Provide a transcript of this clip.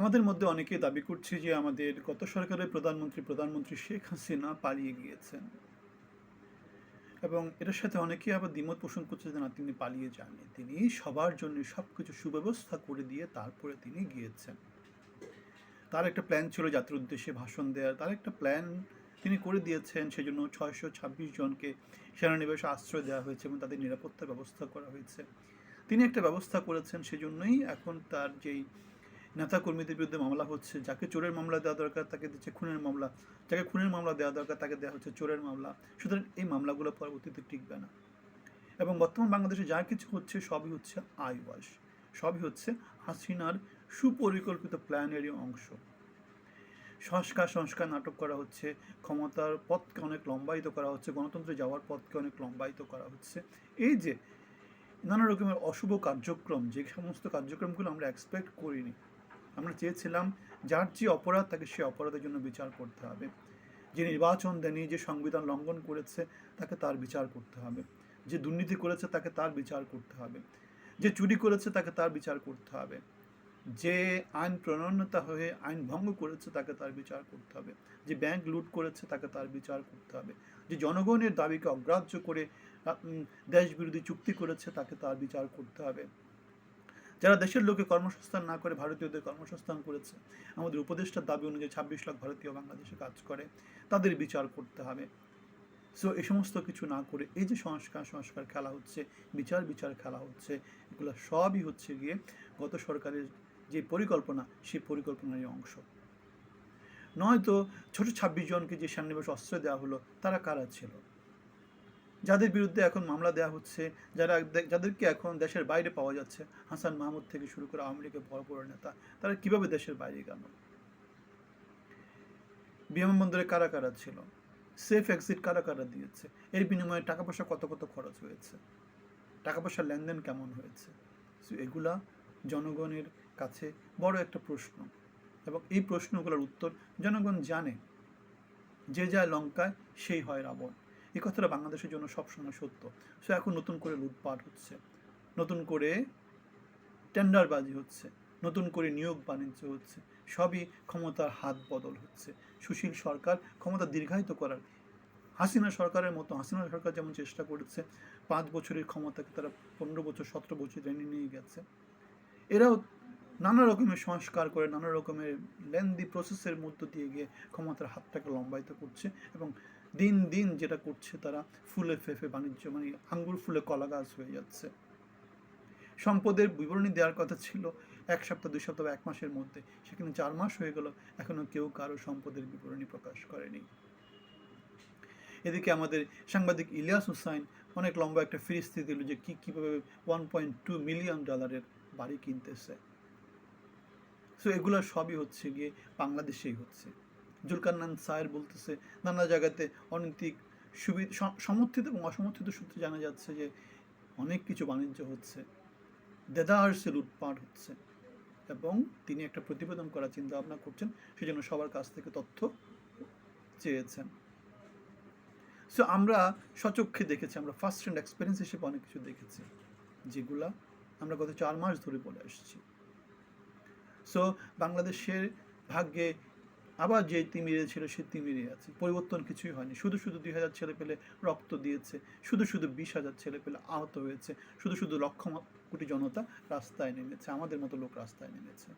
আমাদের মধ্যে অনেকে দাবি করছে যে আমাদের গত সরকারের প্রধানমন্ত্রী প্রধানমন্ত্রী শেখ হাসিনা পালিয়ে গিয়েছেন। এবং এটার সাথে অনেকেই আবার দ্বিমত পোষণ করছে যে না, তিনি পালিয়ে যাননি। তিনি সবার জন্য সব কিছু সুব্যবস্থা করে দিয়ে তারপরে তিনি গিয়েছেন। তার একটা প্ল্যান ছিল জাতির উদ্দেশ্যে ভাষণ দেওয়ার। তার একটা প্ল্যান তিনি করে দিয়েছেন। সেজন্য ছয়শো ছাব্বিশ জনকে সেনানিবাসে আশ্রয় দেওয়া হয়েছে এবং তাদের নিরাপত্তার ব্যবস্থা করা হয়েছে। তিনি একটা ব্যবস্থা করেছেন, সেজন্যই এখন তার যেই নেতা কর্মীদের বিরুদ্ধে মামলা হচ্ছে, যাকে চোরের মামলা দেওয়া দরকার তাকে দিচ্ছে খুনের মামলা, যাকে খুনের মামলা দেওয়া দরকার তাকে দেওয়া হচ্ছে চোরের মামলা। সুতরাং এই মামলাগুলো পরবর্তীতে টিকবে না। এবং বর্তমান বাংলাদেশে যা কিছু হচ্ছে সবই হচ্ছে আইওয়াস। সবই হচ্ছে হাসিনার সুপরিকল্পিত প্ল্যানেরই অংশ। সংস্কার সংস্কার নাটক করা হচ্ছে, ক্ষমতার পথকে অনেক লম্বায়িত করা হচ্ছে, গণতন্ত্রে যাওয়ার পথকে অনেক লম্বায়িত করা হচ্ছে। এই যে নানা রকমের অশুভ কার্যক্রম, যে সমস্ত কার্যক্রমগুলো আমরা এক্সপেক্ট করিনি আমরা চেয়েছিলাম যার যে অপরাধ তাকে সে অপরাধের জন্য বিচার করতে হবে। যে নির্বাচন দেয়নি যে সংবিধান লঙ্ঘন করেছে, তাকে তার বিচার করতে হবে। যে দুর্নীতি করেছে, তাকে তার বিচার করতে হবে। যে চুরি করেছে, তাকে তার বিচার করতে হবে। যে আইন প্রণয়নতা হয়ে আইন ভঙ্গ করেছে, তাকে তার বিচার করতে হবে। যে ব্যাংক লুট করেছে, তাকে তার বিচার করতে হবে। যে জনগণের দাবিকে অগ্রাহ্য করে দেশ বিরোধী চুক্তি করেছে, তাকে তার বিচার করতে হবে। যারা দেশের লোকে কর্মসংস্থান না করে ভারতীয়দের কর্মসংস্থান করেছে, আমাদের উপদেষ্টার দাবি অনুযায়ী ছাব্বিশ লাখ ভারতীয় বাংলাদেশে কাজ করে, তাদের বিচার করতে হবে। সো এই সমস্ত কিছু না করে, এই যে সংস্কার সংস্কার খেলা হচ্ছে, বিচার বিচার খেলা হচ্ছে, এগুলো সবই হচ্ছে গিয়ে গত সরকারের যে পরিকল্পনা, সেই পরিকল্পনারই অংশ। নয়তো ছোট ছাব্বিশ জনকে যে সেনানিবাস অস্ত্র দেওয়া হলো, তারা কারা ছিল? যাদের বিরুদ্ধে এখন মামলা দেওয়া হচ্ছে, যারা যাদেরকে এখন দেশের বাইরে পাওয়া যাচ্ছে, হাসান মাহমুদ থেকে শুরু করে আওয়ামী লীগের বড় বড় নেতা, তারা কীভাবে দেশের বাইরে গেল? বিমানবন্দরে কারা কারা ছিল? সেফ এক্সিট কারা কারা দিয়েছে? এর বিনিময়ে টাকা পয়সা কত কত খরচ হয়েছে? টাকা পয়সার লেনদেন কেমন হয়েছে? এগুলা জনগণের কাছে বড় একটা প্রশ্ন। এবং এই প্রশ্নগুলোর উত্তর জনগণ জানে। যে যায় লঙ্কায়, সেই হয় রাবণ। এই কথাটা বাংলাদেশের জন্য সবসময় সত্য। সো এখন নতুন করে লুটপাট হচ্ছে। নতুন করে টেন্ডারবাজি হচ্ছে। নতুন করে নিয়োগ বাণিজ্য হচ্ছে। সবই ক্ষমতার হাত বদল হচ্ছে। সুশীল সরকার ক্ষমতা দীর্ঘায়িত করার, হাসিনা সরকারের মতো, হাসিনা সরকার যেমন চেষ্টা করেছে, পাঁচ বছরের ক্ষমতাকে তারা পনেরো বছর, সতেরো বছর টেনে নিয়ে গেছে। এরাও নানা রকমের সংস্কার করে, নানা রকমের লেন্দি প্রসেসের মধ্য দিয়ে গিয়ে ক্ষমতার হাতটাকে লম্বায়িত করছে এবং দিন দিন যেটা করছে তারা ফুলে ফেফে বাণিজ্য মানে আঙ্গুর ফুলে কলা গাছ হয়ে যাচ্ছে। সম্পদের বিবরণী দেওয়ার কথা ছিল এক সপ্তাহ, দুই সপ্তাহ এক মাসের মধ্যে। সেখানে চার মাস হয়ে গেল, এখনও কেউ কারও সম্পদের বিবরণী প্রকাশ করেনি। এদিকে আমাদের সাংবাদিক ইলিয়াস হুসাইন অনেক লম্বা একটা ফিরিস্তি দিল যে কি, কীভাবে ওয়ান পয়েন্ট টু মিলিয়ন ডলারের বাড়ি কিনতেছে। সো এগুলো সবই হচ্ছে গিয়ে বাংলাদেশেই হচ্ছে। জুলকান্নান সায়ের বলতেছে, নানা জায়গাতে অনৈতিক সুবিধা সমর্থিত এবং অসমর্থিত সূত্রে জানা যাচ্ছে যে অনেক কিছু বাণিজ্য হচ্ছে। দেদারসে লুটপাট হচ্ছে এবং তিনি একটা প্রতিবেদন করার চিন্তা ভাবনা করছেন, সেজন্য সবার কাছ থেকে তথ্য চেয়েছেন। সো আমরা সচক্ষে দেখেছি, আমরা ফার্স্ট হ্যান্ড এক্সপিরিয়েন্স হিসেবে অনেক কিছু দেখেছি, যেগুলা আমরা গত চার মাস ধরে বলে আসছি। সো বাংলাদেশের ভাগ্যে আবার যে তিমিরে ছিল সে তিমিরে আছে। পরিবর্তন কিছুই হয়নি। শুধু শুধু দুই হাজার ছেলে পেলে রক্ত দিয়েছে, শুধু শুধু বিশ হাজার ছেলে পেলে আহত হয়েছে, শুধু শুধু লক্ষ কোটি জনতা রাস্তায় নেমেছে, আমাদের মতো লোক রাস্তায় নেমেছে।